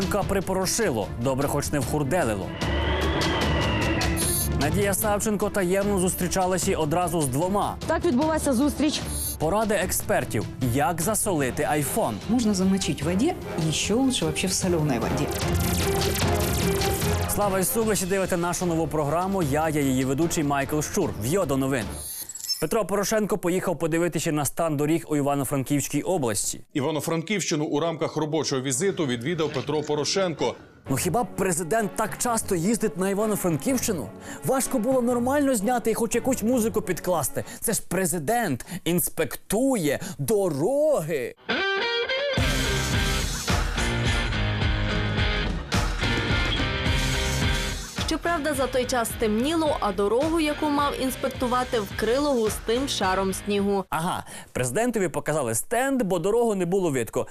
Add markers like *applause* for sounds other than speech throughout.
Порошенка припорошило, добре хоч не вхурделило. Надія Савченко таємно зустрічалася одразу з двома. Так відбулася зустріч. Поради експертів, як засолити айфон. Можно замочить в воде, еще лучше вообще в соленой воде. Слава Ісу, ви ще дивите нашу нову програму. Я є її ведучий Майкл Щур. В'йо до новин. Петро Порошенко поїхав подивитися на стан доріг у Івано-Франківській області. Івано-Франківщину у рамках робочого візиту відвідав Петро Порошенко. Ну хіба президент так часто їздить на Івано-Франківщину? Важко було нормально зняти і хоч якусь музику підкласти. Це ж президент інспектує дороги. Щоправда, за той час стемніло, а дорогу, яку мав інспектувати, вкрило густим шаром снігу. Ага, президентові показали стенд, бо дорогу не було видко.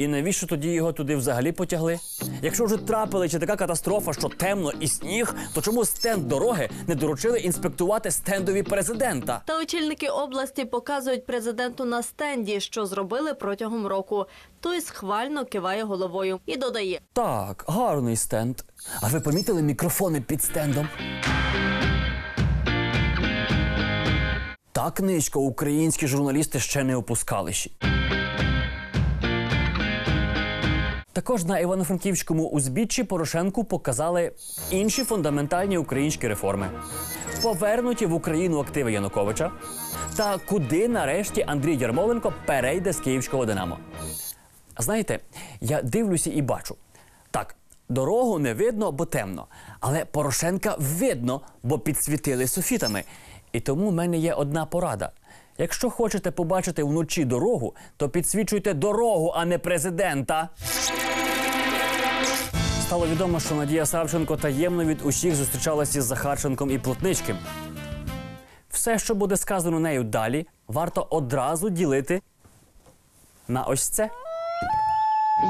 І навіщо тоді його туди взагалі потягли? Якщо вже трапили чи така катастрофа, що темно і сніг, то чому стенд дороги не доручили інспектувати стендові президента? Та очільники області показують президенту на стенді, що зробили протягом року. Той схвально киває головою і додає: Так, гарний стенд. А ви помітили мікрофони під стендом? Так низько українські журналісти ще не опускали. Також на Івано-Франківському узбіччі Порошенку показали інші фундаментальні українські реформи, повернуті в Україну активи Януковича, та куди нарешті Андрій Ярмоленко перейде з київського Динамо. Знаєте, я дивлюся і бачу. Так, дорогу не видно, бо темно. Але Порошенка видно, бо підсвітили софітами. І тому в мене є одна порада. Якщо хочете побачити вночі дорогу, то підсвічуйте дорогу, а не президента. Стало відомо, що Надія Савченко таємно від усіх зустрічалася з Захарченком і Плотничким. Все, що буде сказано нею далі, варто одразу ділити на ось це.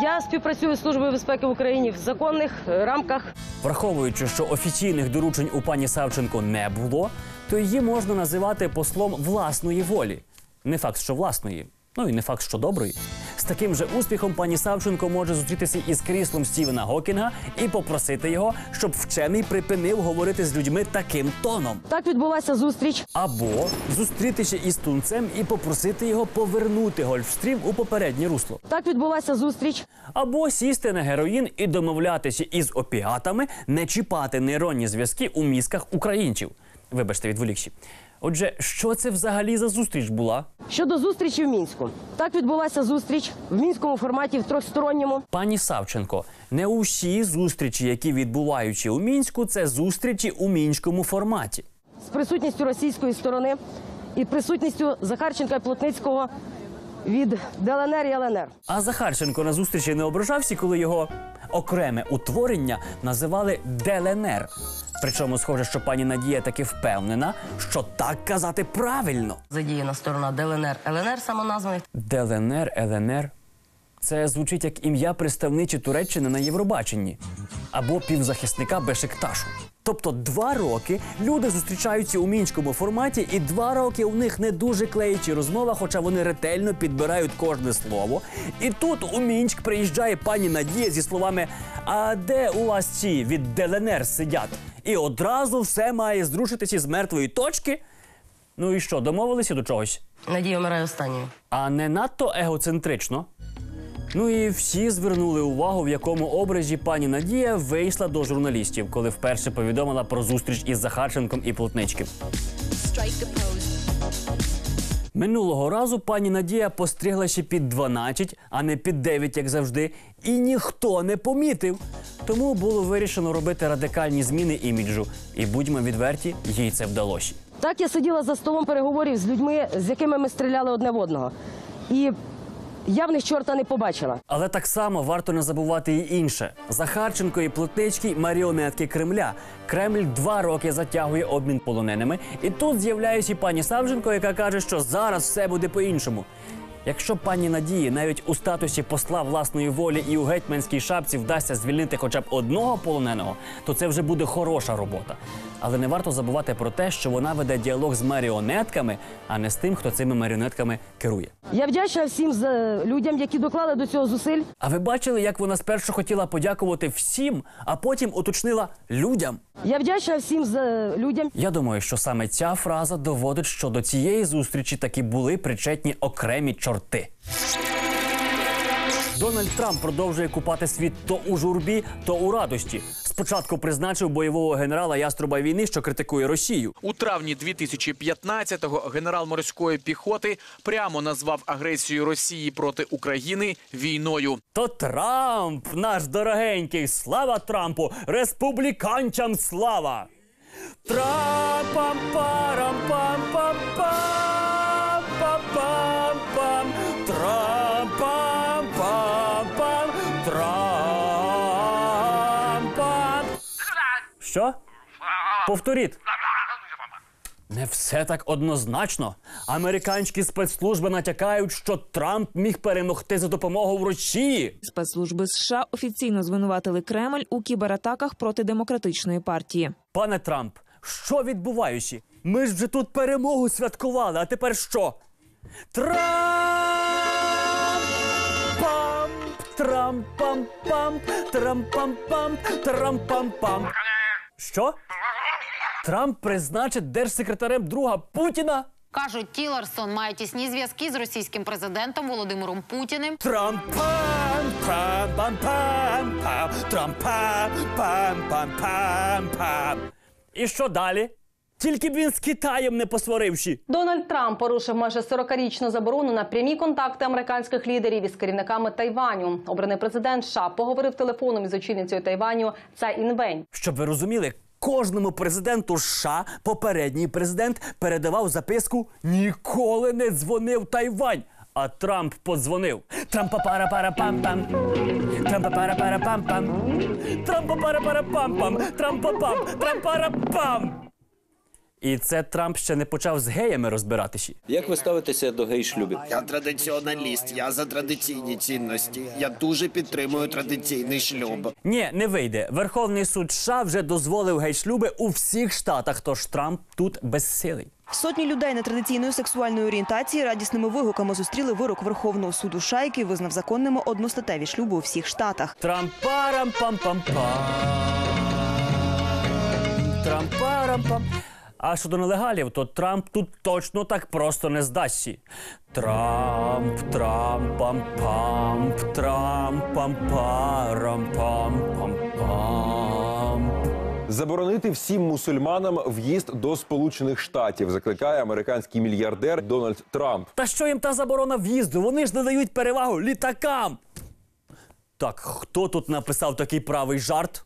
Я співпрацюю з Службою безпеки в Україні в законних е, рамках. Враховуючи, що офіційних доручень у пані Савченко не було, то її можна називати послом власної волі. Не факт, що власної, ну і не факт, що доброї. З таким же успіхом пані Савченко може зустрітися із кріслом Стівена Гокінга і попросити його, щоб вчений припинив говорити з людьми таким тоном. Так відбулася зустріч. Або зустрітися із тунцем і попросити його повернути гольфстрім у попереднє русло. Так відбулася зустріч. Або сісти на героїн і домовлятися із опіатами не чіпати нейронні зв'язки у мізках українців. Вибачте, відволікші. Отже, що це взагалі за зустріч була? Щодо зустрічі в мінську. Так відбулася зустріч в мінському форматі в трьохсторонньому. Пані Савченко, не усі зустрічі, які відбуваються у мінську, це зустрічі у мінському форматі. з присутністю російської сторони і присутністю Захарченка і Плотницького від ДЛНР і ЛНР. А Захарченко на зустрічі не ображався, коли його окреме утворення називали ДЛНР. Причому схоже, що пані Надія таки впевнена, що так казати правильно. задіяна сторона ДЛНР, ЛНР самоназваних. ДЛНР, ЛНР. Це звучить як ім'я представничі Туреччини на Євробаченні або півзахисника Бешикташу. Тобто два роки люди зустрічаються у мінському форматі, і два роки у них не дуже клеїчі розмова, хоча вони ретельно підбирають кожне слово. І тут у Мінськ приїжджає пані Надія зі словами: А де у вас ці від ДЛНР сидять? І одразу все має зрушитися з мертвої точки. Ну і що, домовилися до чогось? Надія вмирає останньою. А не надто егоцентрично. Ну і всі звернули увагу, в якому образі пані Надія вийшла до журналістів, коли вперше повідомила про зустріч із Захарченком і Плотничким. Минулого разу пані Надія постригла ще під 12, а не під 9, як завжди, і ніхто не помітив. Тому було вирішено робити радикальні зміни іміджу. І будьмо відверті, їй це вдалося. Так я сиділа за столом переговорів з людьми, з якими ми стріляли одне в одного. І я в них чорта не побачила. Але так само варто не забувати і інше: Захарченко і Плотницький маріонетки Кремля. Кремль два роки затягує обмін полоненими, і тут з'являється і пані Савченко, яка каже, що зараз все буде по-іншому. Якщо пані Надії навіть у статусі посла власної волі і у гетьманській шапці вдасться звільнити хоча б одного полоненого, то це вже буде хороша робота. Але не варто забувати про те, що вона веде діалог з маріонетками, а не з тим, хто цими маріонетками керує. Я вдячна всім за людям, які доклали до цього зусиль. А ви бачили, як вона спершу хотіла подякувати всім, а потім уточнила людям? Я вдячна всім за людям. Я думаю, що саме ця фраза доводить, що до цієї зустрічі таки були причетні окремі чорти. Дональд Трамп продовжує купати світ то у журбі, то у радості. Спочатку призначив бойового генерала яструба війни, що критикує Росію. У травні 2015-го генерал морської піхоти прямо назвав агресію Росії проти України війною. То Трамп, наш дорогенький, слава Трампу, республіканцям слава! Трампам парам пам пам пам пам пам пам Трампам Що? Повторіть. Не все так однозначно. Американські спецслужби натякають, що Трамп міг перемогти за допомогою Росії. Спецслужби США офіційно звинуватили Кремль у кібератаках проти демократичної партії. Пане Трамп, що відбувається? Ми ж вже тут перемогу святкували, а тепер що? Трамп! Пам! Трамп пам пам Що? Трамп призначить держсекретарем друга Путіна? Кажуть, Тілерсон має тісні зв'язки з російським президентом Володимиром Путіним. Трамп пам пам пам пам пам пам пам пам пам І що далі? Тільки б він з Китаєм не посваривши. Дональд Трамп порушив майже 40-річну заборону на прямі контакти американських лідерів із керівниками Тайваню. Обраний президент США поговорив телефоном із очільницею Тайваню Цай Інвень. Щоб ви розуміли, кожному президенту США попередній президент передавав записку ніколи не дзвонив Тайвань. А Трамп подзвонив. Трампа пара пара пам пам Трампа пара пара пам пам Трампа пара пара пам пам Трампа пам Трампара пам І це Трамп ще не почав з геями розбиратися. Як ви ставитеся до гей-шлюбів? Я традиціоналіст, я за традиційні цінності. Я дуже підтримую традиційний шлюб. Ні, не вийде. Верховний суд США вже дозволив гей-шлюби у всіх штатах, тож Трамп тут безсилий. Сотні людей нетрадиційної сексуальної орієнтації радісними вигуками зустріли вирок Верховного суду США, який визнав законними одностатеві шлюби у всіх штатах. Трампарам пам пам пам Трампарам пам. А щодо нелегалів, то Трамп тут точно так просто не здасться. Трамп, Трамп, пам пам Трамп, пам парам пам пам пам Заборонити всім мусульманам в'їзд до Сполучених Штатів, закликає американський мільярдер Дональд Трамп. Та що їм та заборона в'їзду? Вони ж надають перевагу літакам. Так, хто тут написав такий правий жарт?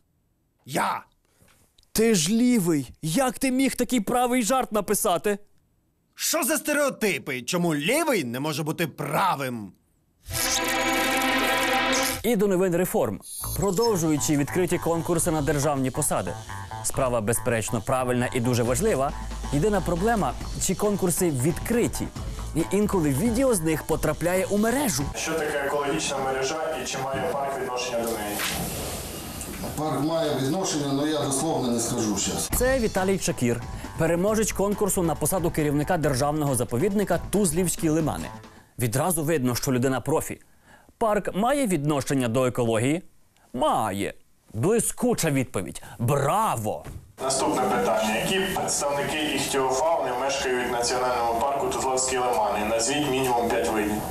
Я! Ти ж лівий. Як ти міг такий правий жарт написати? Що за стереотипи? Чому лівий не може бути правим? І до новин реформ, продовжуючи відкриті конкурси на державні посади. Справа, безперечно, правильна і дуже важлива. Єдина проблема, ці конкурси відкриті. І інколи відео з них потрапляє у мережу. Що таке екологічна мережа і чи має парк відношення до неї? Парк має відношення, але я дословно не скажу зараз. Це Віталій Чакір, переможець конкурсу на посаду керівника державного заповідника Тузлівські лимани. Відразу видно, що людина профі. Парк має відношення до екології? Має. Блискуча відповідь. Браво! Наступне питання. Які представники іхтіофауни мешкають в національному парку Тузловські лимани? Назвіть мінімум 5 видів.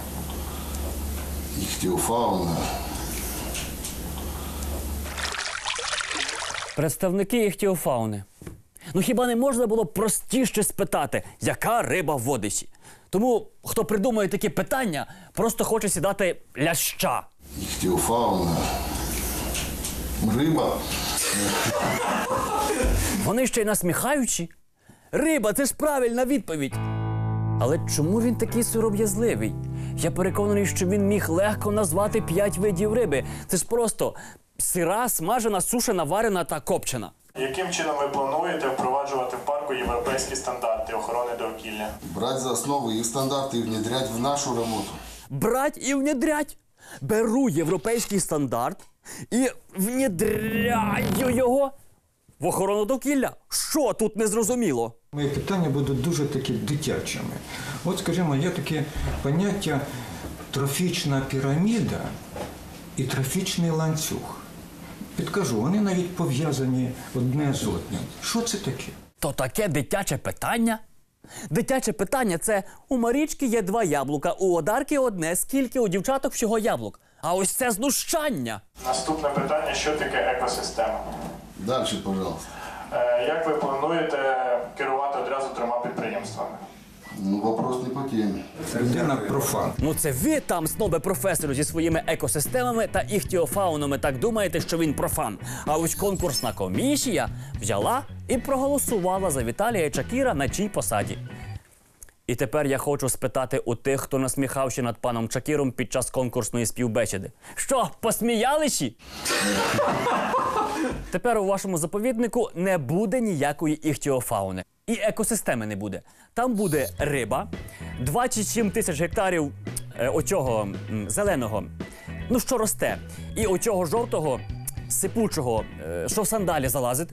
Іхтіофауна. Представники іхтіофауни. Ну хіба не можна було простіше спитати, яка риба в Одесі? Тому, хто придумує такі питання, просто хоче сідати ляща. Іхтіофауна. Риба. Вони ще й насміхаючі. Риба, це ж правильна відповідь. Але чому він такий сором'язливий? Я переконаний, що він міг легко назвати п'ять видів риби. Це ж просто сира, смажена, сушена, варена та копчена. Яким чином ви плануєте впроваджувати в парку європейські стандарти охорони довкілля? Брать за основу их стандарты и внедрять в нашу работу. Брать і внедрять. Беру європейський стандарт і внедряю його в охорону довкілля. Що тут незрозуміло? Мої питання будуть дуже такі дитячими. От, скажімо, є таке поняття трофічна піраміда і трофічний ланцюг. Підкажу, вони навіть пов'язані одне з одним. Що це таке? То таке дитяче питання. Дитяче питання це у Марічки є два яблука, у Одарки одне, скільки у дівчаток всього яблук. А ось це знущання. Наступне питання: що таке екосистема? Дальше, пожалуйста. Е, Як ви плануєте керувати одразу трьома підприємствами? Ну, вопрос не по темі. Людина профан. Ну це ви там, снобе професору, зі своїми екосистемами та іхтіофаунами так думаєте, що він профан. А ось конкурсна комісія взяла і проголосувала за Віталія Чакіра на чій посаді. І тепер я хочу спитати у тих, хто насміхався над паном Чакіром під час конкурсної співбесіди. Що, посміялися? Тепер у вашому заповіднику не буде ніякої іхтіофауни. І екосистеми не буде. Там буде риба, 27 тисяч гектарів е, оцього м, зеленого, ну що росте, і оцього жовтого, сипучого, е, що в сандалі залазить.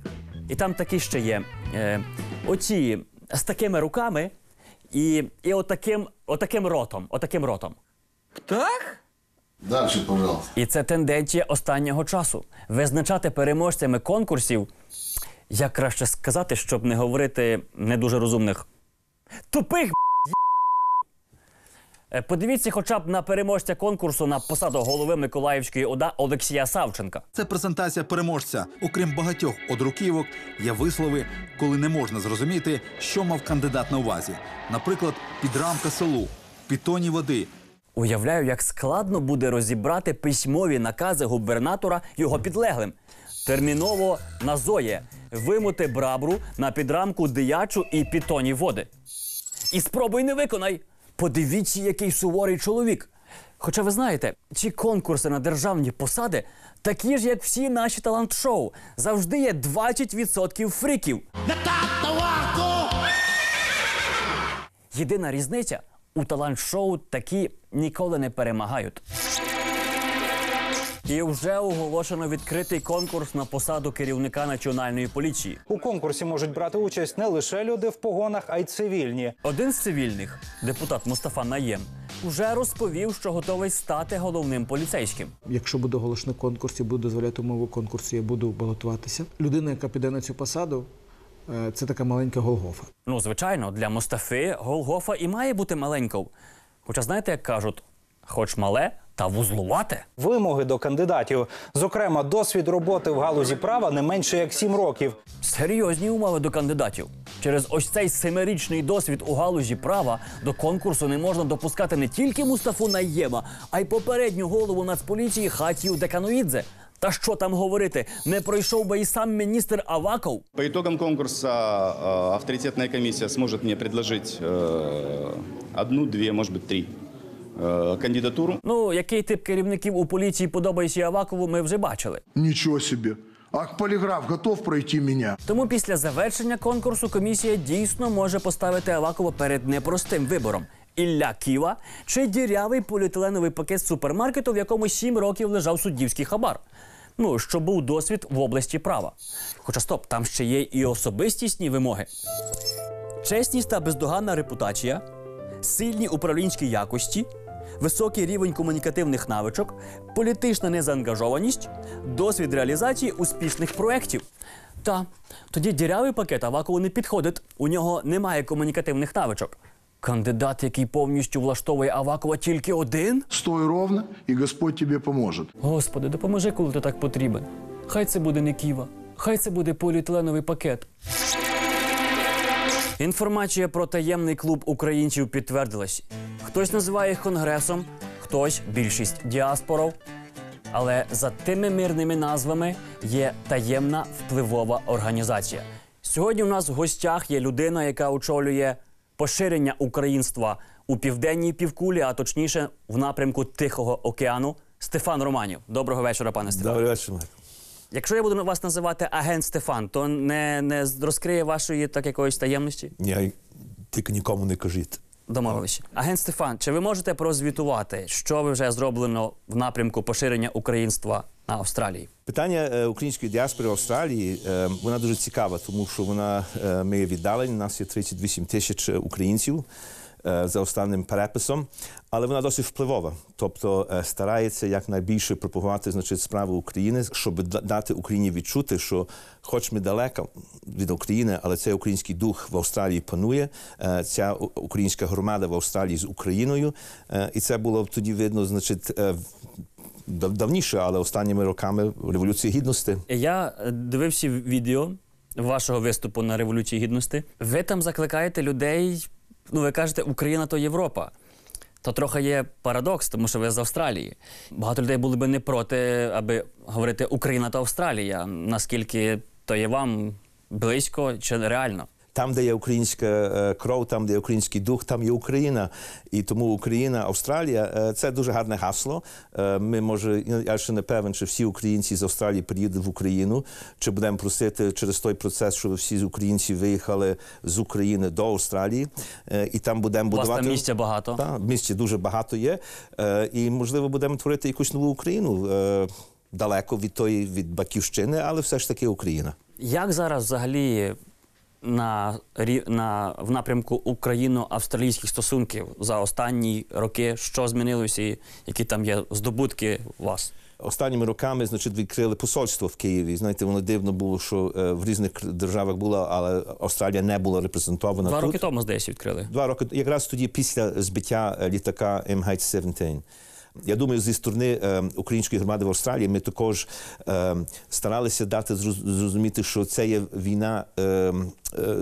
І там такі ще є. Е, оці з такими руками і, і отаким, отаким ротом. Отаким ротом. Дальше, пожалуйста. І це тенденція останнього часу. Визначати переможцями конкурсів, як краще сказати, щоб не говорити не дуже розумних. Тупих. Е, Подивіться хоча б на переможця конкурсу на посаду голови Миколаївської ОДА Олексія Савченка. Це презентація переможця. Окрім багатьох одруківок, є вислови, коли не можна зрозуміти, що мав кандидат на увазі. Наприклад, підрамка селу, підтоні води. Уявляю, як складно буде розібрати письмові накази губернатора його підлеглим. Терміново на Зоє вимути брабру на підрамку диячу і підтоні води. І спробуй не виконай. Подивіться, який суворий чоловік. Хоча ви знаєте, ці конкурси на державні посади такі ж, як всі наші талант-шоу. Завжди є 20% фріків. Єдина різниця у талант-шоу такі ніколи не перемагають. І вже оголошено відкритий конкурс на посаду керівника національної поліції. У конкурсі можуть брати участь не лише люди в погонах, а й цивільні. Один з цивільних, депутат Мустафа Наєм, уже розповів, що готовий стати головним поліцейським. Якщо буде оголошено конкурс і буде дозволяти умови конкурсу, я буду балотуватися. Людина, яка піде на цю посаду, е, це така маленька Голгофа. Ну, звичайно, для Мустафи Голгофа і має бути маленькою. Хоча знаєте, як кажуть, хоч мале та вузлувате. Вимоги до кандидатів, зокрема, досвід роботи в галузі права не менше як 7 років. Серйозні умови до кандидатів. Через ось цей семирічний досвід у галузі права до конкурсу не можна допускати не тільки Мустафу Наєма, а й попередню голову Нацполіції Хатію Деканоїдзе. Та що там говорити, не пройшов би і сам міністр Аваков. По итогам конкурса э, авторитетная комиссия сможет мне предложить э, одну, две, может быть, три э, кандидатуру. Ну, який тип керівників у поліції подобається Авакову, ми вже бачили. Ничего себе. А полиграф готов пройти меня? Тому після завершення конкурсу комісія дійсно може поставити Авакова перед непростим вибором. Ілля Ківа чи дірявий поліетиленовий пакет з супермаркету, в якому сім років лежав суддівський хабар. Ну, що був досвід в області права. Хоча стоп, там ще є і особистісні вимоги. Чесність та бездоганна репутація, сильні управлінські якості, високий рівень комунікативних навичок, політична незаангажованість, досвід реалізації успішних проєктів. Та тоді дірявий пакет Авакову не підходить. У нього немає комунікативних навичок. Кандидат, який повністю влаштовує Авакова, тільки один. Стой ровно, и Господь тебе поможет. Господи, допоможи, коли ти так потрібен. Хай це буде не Ківа, хай це буде поліетиленовий пакет. Інформація про таємний клуб українців підтвердилась. Хтось називає їх конгресом, хтось більшість діаспоров. Але за тими мирними назвами є таємна впливова організація. Сьогодні у нас в гостях є людина, яка очолює поширення українства у південній півкулі, а точніше в напрямку Тихого океану. Стефан Романів. Доброго вечора, пане Стефан. Добрий вечір. Якщо я буду вас називати агент Стефан, то не, не розкриє вашої так якоїсь таємності? Ні, тільки нікому не кажіть. Домовилися. Агент Стефан, чи ви можете прозвітувати, що ви вже зроблено в напрямку поширення українства на Австралії? Питання е, української діаспори в Австралії е, вона дуже цікава, тому що вона е, ми є віддалені. У нас є 38 тисяч українців за останнім переписом, але вона досить впливова. Тобто е, старається якнайбільше пропагувати значить, справи України, щоб дати Україні відчути, що, хоч ми далеко від України, але цей український дух в Австралії панує. Е, Ця українська громада в Австралії з Україною, Е, і це було тоді видно, значить. е, Давніше, але останніми роками революції гідності. Я е, дивився відео вашого виступу на Революції Гідності. Ви там закликаєте людей. Ну, ви кажете, Україна то Європа. То трохи є парадокс, тому що ви з Австралії. Багато людей були би не проти, аби говорити Україна то Австралія. Наскільки то є вам близько чи реально? Там, де є українська е, кров, там, де є український дух, там є Україна. І тому Україна, Австралія е, це дуже гарне гасло. Е, Ми може, я ще не певен, чи всі українці з Австралії приїдуть в Україну, чи будемо просити через той процес, щоб всі українці виїхали з України до Австралії, і там будемо будувати. місця багато. Так, місця дуже багато є. І можливо будемо творити якусь нову Україну. Далеко від тої від батьківщини, але все ж таки Україна. Як зараз взагалі на, на, в напрямку україно-австралійських стосунків за останні роки, що змінилося і які там є здобутки у вас? Останніми роками, значить, відкрили посольство в Києві. Знаєте, воно дивно було, що е, в різних державах було, але Австралія не була репрезентована. Два тут. роки тому, здається, відкрили. Два роки якраз тоді після збиття е, літака MH17. Я думаю, зі сторони е, української громади в Австралії ми також е, старалися дати зроз- зрозуміти, що це є війна е,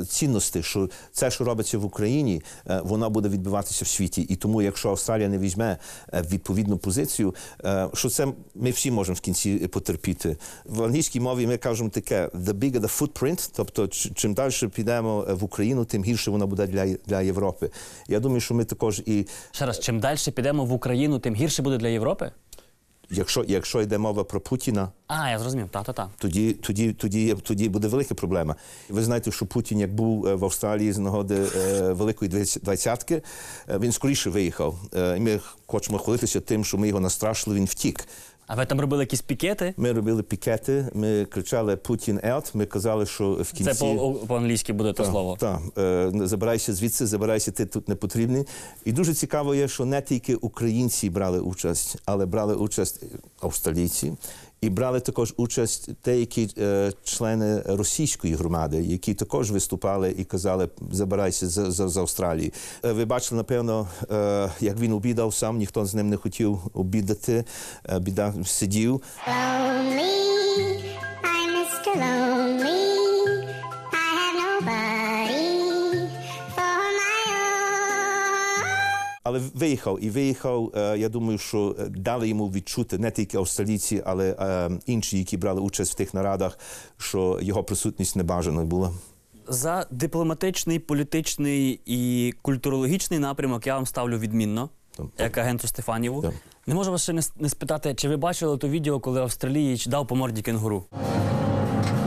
цінностей, що це, що робиться в Україні, е, вона буде відбуватися в світі. І тому, якщо Австралія не візьме е, відповідну позицію, е, що це ми всі можемо в кінці потерпіти. В англійській мові ми кажемо таке: the bigger the footprint, тобто чим далі підемо е, в Україну, тим гірше вона буде для, для Європи. Я думаю, що ми також і Ще раз, чим далі підемо в Україну, тим гірше буде для Європи? Якщо, якщо йде мова про Путіна. А, я зрозумів, та-та-та. Тоді, тоді, тоді, тоді буде велика проблема. Ви знаєте, що Путін, як був е, в Австралії з нагоди е, Великої двадцятки, е, він скоріше виїхав. Е, і ми хочемо хвалитися тим, що ми його настрашили, він втік. А ви там робили якісь пікети? Ми робили пікети, ми кричали Путін ет. Ми казали, що в кінці Це по- по-англійськи буде то та, слово. Так, е, забирайся звідси, забирайся, ти тут не потрібний. І дуже цікаво є, що не тільки українці брали участь, але брали участь австралійці. І брали також участь деякі е, члени російської громади, які також виступали і казали, забирайся з, з, з Австралії. Е, ви бачили, напевно, е, як він обідав сам, ніхто з ним не хотів обідати. Е, біда сидів. Lonely, I'm Mr. Lonely. Але виїхав і виїхав. е, Я думаю, що е, дали йому відчути не тільки австралійці, але е, інші, які брали участь в тих нарадах, що його присутність небажаною була. За дипломатичний, політичний і культурологічний напрямок я вам ставлю відмінно, як агенту Стефаніву. Не можу вас ще не, спитати, чи ви бачили то відео, коли австралієць дав по морді кенгуру?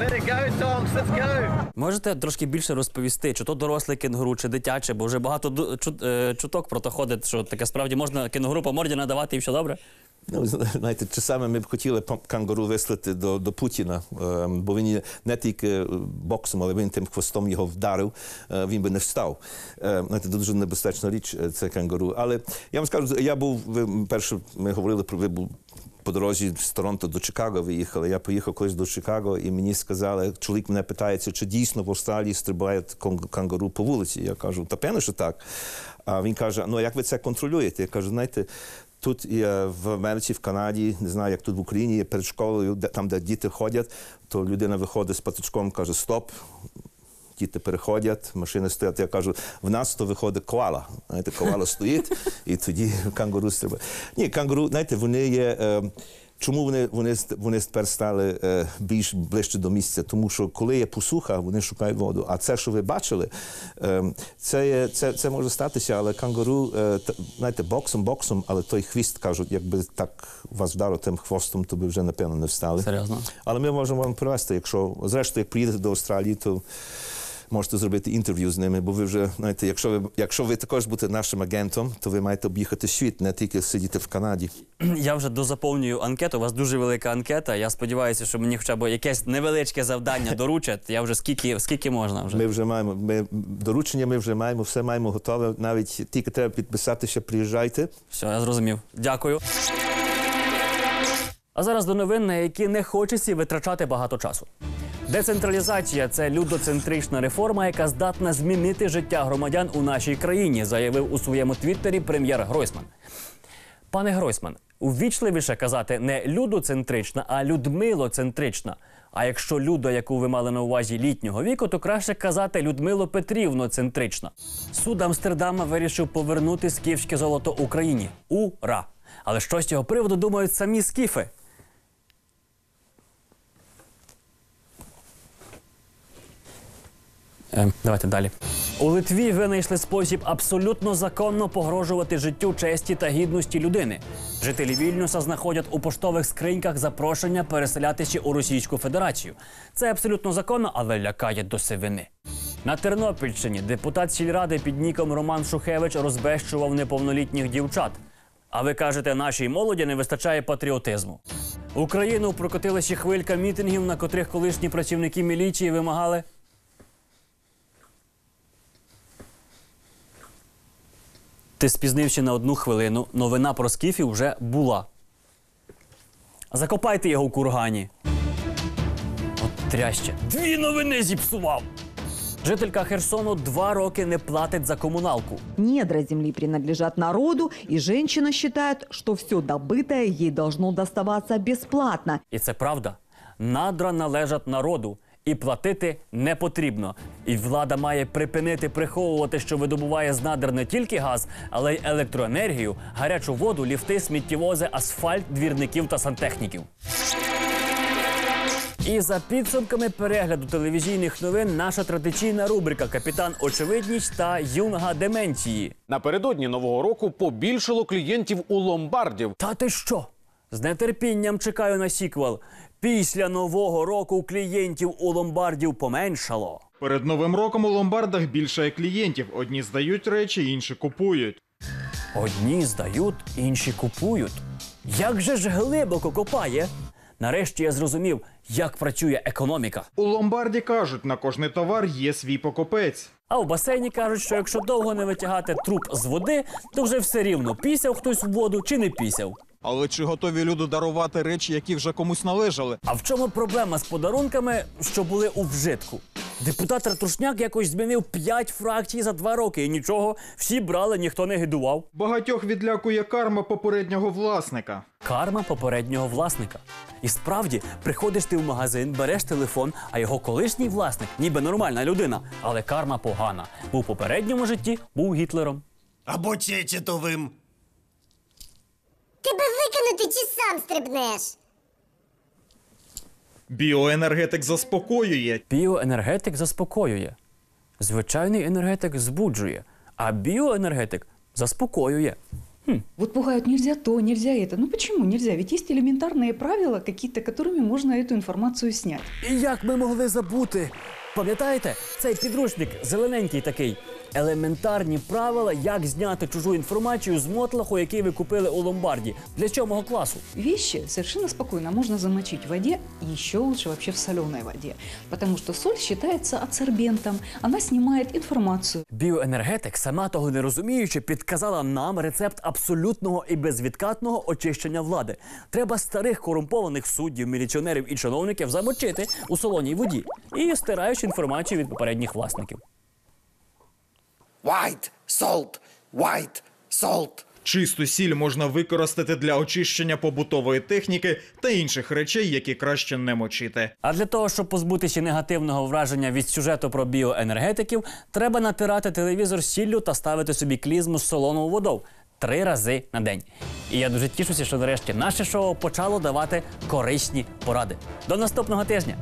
Let it go, Tom. Let's go. Можете трошки більше розповісти, чи то дорослий кенгуру, чи дитяче, бо вже багато е, чуток про то ходить, що таке справді можна кенгуру по морді надавати і все добре? Ну, знаєте, часами ми б хотіли кангуру вислати до, до Путіна, е, бо він не тільки е, боксом, але він тим хвостом його вдарив, е, він би не встав. Знаєте, дуже небезпечна річ це кангуру. Але я вам скажу, я був ви перше, ми говорили про ви був по дорозі з Торонто до Чикаго виїхали. Я поїхав колись до Чикаго, і мені сказали, чоловік мене питається, чи дійсно в Австралії стрибають кангуру по вулиці. Я кажу, та певно, що так. А він каже: ну як ви це контролюєте? Я кажу, знаєте. Тут є в Америці, в Канаді, не знаю, як тут в Україні, перед школою, де там, де діти ходять, то людина виходить з патичком, каже Стоп. Діти переходять, машини стоять. Я кажу, в нас то виходить коала. Знаєте, коала стоїть, і тоді кангуру стрибає. Ні, кангуру, знаєте, вони є. Е, Чому вони, вони, вони тепер стали е, більш ближче до місця? Тому що коли є посуха, вони шукають воду. А це, що ви бачили, е, це, є, це, це може статися, але кангуру, е, т- знаєте, боксом, боксом, але той хвіст кажуть, якби так вас вдарив тим хвостом, то би вже напевно не встали. Серйозно? Але ми можемо вам привезти, якщо зрештою, як приїдете до Австралії, то можете зробити інтерв'ю з ними, бо ви вже знаєте, якщо ви якщо ви також будете нашим агентом, то ви маєте об'їхати світ, не тільки сидіти в Канаді. *clears throat* Я вже дозаповнюю анкету. У вас дуже велика анкета. Я сподіваюся, що мені хоча б якесь невеличке завдання *laughs* доручать. Я вже скільки, скільки можна вже. Ми вже маємо ми доручення, ми вже маємо, все маємо готове. Навіть тільки треба підписатися, приїжджайте. Все, я зрозумів. Дякую. А зараз до новин, на які не хочеться витрачати багато часу. Децентралізація це людоцентрична реформа, яка здатна змінити життя громадян у нашій країні, заявив у своєму твіттері прем'єр Гройсман. Пане Гройсман, увічливіше казати не людоцентрична, а людмилоцентрична. А якщо людо, яку ви мали на увазі літнього віку, то краще казати Людмило Петрівно-центрична. Суд Амстердама вирішив повернути скіфське золото Україні. Ура! Але що з цього приводу думають самі скіфи? Е, давайте далі. У Литві винайшли спосіб абсолютно законно погрожувати життю, честі та гідності людини. Жителі Вільнюса знаходять у поштових скриньках запрошення переселятися у Російську Федерацію. Це абсолютно законно, але лякає до сивини. На Тернопільщині депутат сільради під ніком Роман Шухевич розбещував неповнолітніх дівчат. А ви кажете, нашій молоді не вистачає патріотизму. Україну прокотилася хвилька мітингів, на котрих колишні працівники міліції вимагали Ти спізнився на одну хвилину. Новина про скіфів вже була. Закопайте його в кургані. От тряще. Дві новини зіпсував. Жителька Херсону два роки не платить за комуналку. Недра земли принадлежат народу, и женщина считает, что все добытое ей должно доставаться бесплатно. І це правда. Надра належать народу. І платити не потрібно. І влада має припинити приховувати, що видобуває з надр не тільки газ, але й електроенергію, гарячу воду, ліфти, сміттєвози, асфальт, двірників та сантехніків. І за підсумками перегляду телевізійних новин наша традиційна рубрика Капітан Очевидність та Юнга Деменції. Напередодні нового року побільшало клієнтів у ломбардів. Та ти що? З нетерпінням чекаю на сіквел. Після нового року клієнтів у ломбардів поменшало. Перед новим роком у ломбардах більше клієнтів. Одні здають речі, інші купують. Одні здають, інші купують. Як же ж глибоко копає? Нарешті я зрозумів, як працює економіка. У ломбарді кажуть, на кожний товар є свій покупець. А в басейні кажуть, що якщо довго не витягати труп з води, то вже все рівно пісяв хтось в воду чи не пісяв. Але чи готові люди дарувати речі, які вже комусь належали? А в чому проблема з подарунками, що були у вжитку? Депутат Ратушняк якось змінив п'ять фракцій за два роки, і нічого, всі брали, ніхто не гидував. Багатьох відлякує карма попереднього власника. Карма попереднього власника. І справді, приходиш ти в магазин, береш телефон, а його колишній власник, ніби нормальна людина, але карма погана. Бо в попередньому житті був Гітлером. Або Чечетовим. Тебе викинути чи сам стрибнеш? Біоенергетик заспокоює. Біоенергетик заспокоює. Звичайний енергетик збуджує, а біоенергетик заспокоює. Вот пугают, нельзя то, нельзя это. Ну почему нельзя? Ведь есть элементарные правила какие-то, которыми можно эту информацию снять. І як ми могли забути? Пам'ятаєте, цей підручник зелененький такий. Елементарні правила, як зняти чужу інформацію з мотлаху, який ви купили у ломбарді. Для сьомого класу. Вещи совершенно спокойно можно замочить в воде, еще лучше вообще в соленой воде. Потому что соль считается адсорбентом, она снимает информацию. Біоенергетик, сама того не розуміючи, підказала нам рецепт абсолютного і безвідкатного очищення влади. Треба старих корумпованих суддів, міліціонерів і чиновників замочити у солоній воді і стираючи інформацію від попередніх власників. White salt, white salt. Чисту сіль можна використати для очищення побутової техніки та інших речей, які краще не мочити. А для того, щоб позбутися негативного враження від сюжету про біоенергетиків, треба натирати телевізор сіллю та ставити собі клізму з солоновою водою. три рази на день. І я дуже тішуся, що нарешті наше шоу почало давати корисні поради. До наступного тижня.